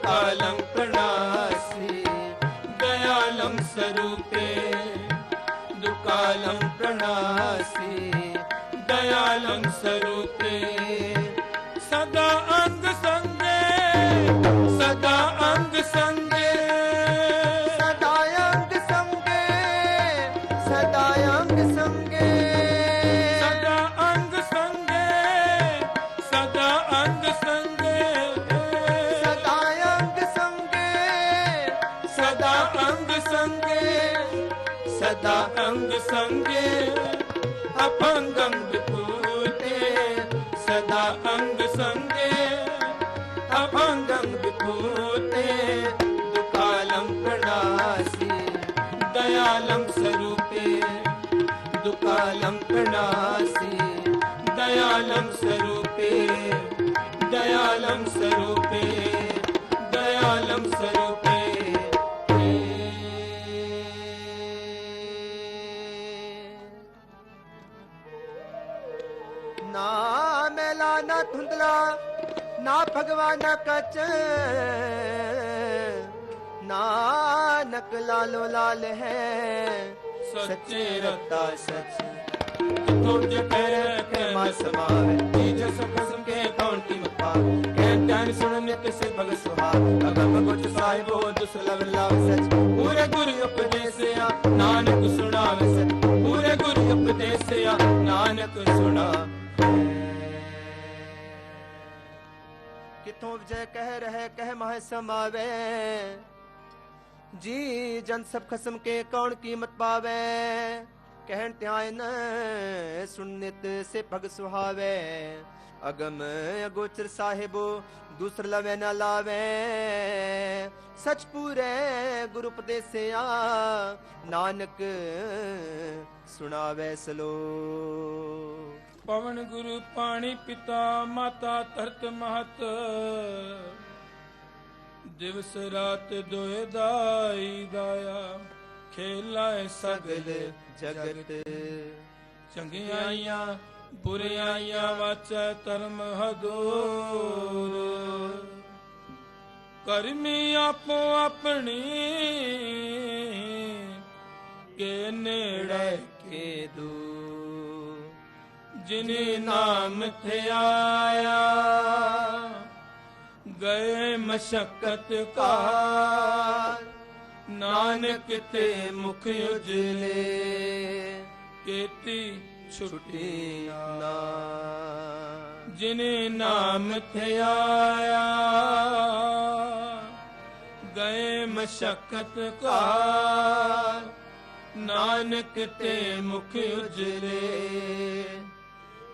दुकालं प्रणासि दयालं स्वरूपे दुकालं प्रणासि दयालं स्वरूपे सदा सदा अंग संगे सदा अंग संगे अपंगं विभूते सदा अंग संगे अपंगं विभूते दुकालं प्रणासि दयालं स्वरूपे दुकालं प्रणासि दयालं स्वरूपे दयालं स्वरूपे ਨਾ ਮੈਲਾ, ਨਾ ਧੁੰਦਲਾ, ਨਾ ਭਗਵਾਨਾ ਕਚ। ਨਾਨਕ ਲਾਲੋ ਲਾਲ ਹੈ। ਸੱਚੇ ਰਤਾ ਸਚ। ਤੁਮ ਜੇ ਕਹਿ ਕੇ ਮਾ ਮਾ ਸਮਾਵੇ ਤੀ ਜਸ ਖਸਮ ਕੇ ਕੌਣ ਕੀ ਮਪਾ ਕਹਿ ਧਿਆਨ ਸੁਣ ਨਿਤ ਸੇ ਭਗਤ ਸੁਹਾ ਅਗਮ ਗੁਚ ਸਾਹਿਬੋ ਦੁਸਲਵ ਲਾਭ ਸਚ। ਪੂਰੇ ਗੁਰੂ ਉਪਦੇਸਿਆ ਕਿਥੋਂ ਵਿਜੈ ਕਹਿ ਰਹਿ, ਕਹਿ ਮਹ ਸਮਾਵੇ? ਜੀ ਜਨ ਸਭ ਖਸਮ ਕੇ ਕੌਣ ਕੀਮਤ ਪਾਵੇ? ਕਹਿਣ ਧਿਆਨ ਸੁਨਿਤ ਸੇ ਭਗ ਸੁਹਾਵੇ। ਅਗਮ ਅਗੋਚਰ ਸਾਹਿਬੋ, ਦੂਸਰ ਲਵੇ ਨਾ ਲਾਵੇ। ਸਚ ਪੂਰੇ ਗੁਰੂ ਉਪਦੇਸਿਆ, ਨਾਨਕ ਸੁਣਾਵੇ ਸਲੋ ਪਵਨ ਗੁਰੂ ਪਾਣੀ ਪਿਤਾ, ਮਾਤਾ ਧਰਤ ਮਹਤ। ਦਿਵਸ ਰਾਤ ਦੋਏ ਦਾਈ ਦਾਇਆ ਖੇਲਾਏ ਸਗਲ ਜਗਤ। ਚੰਗਿਆਈਆਂ, ਬੁਰਿਆਈਆਂ ਵਾਚੈ ਧਰਮ ਹਦੂਰ। ਕਰਮੀ ਆਪੋ ਆਪਣੀ ਜਿਨੇ ਨਾਮ ਧਿਆਇਆ ਗਏ ਮਸ਼ਕਤ ਕਾਲ ਨਾਨਕ ਤੇ ਮੁਖ ਉਜਲੇ, ਕੀਤੀ ਛੁੱਟੀ ਨਾ ਜਿਨੇ ਨਾਮ ਧਿਆਇਆ ਗਏ ਮਸ਼ਕਤ ਕਾਲ ਨਾਨਕ ਤੇ ਮੁਖ ਉਜਲੇ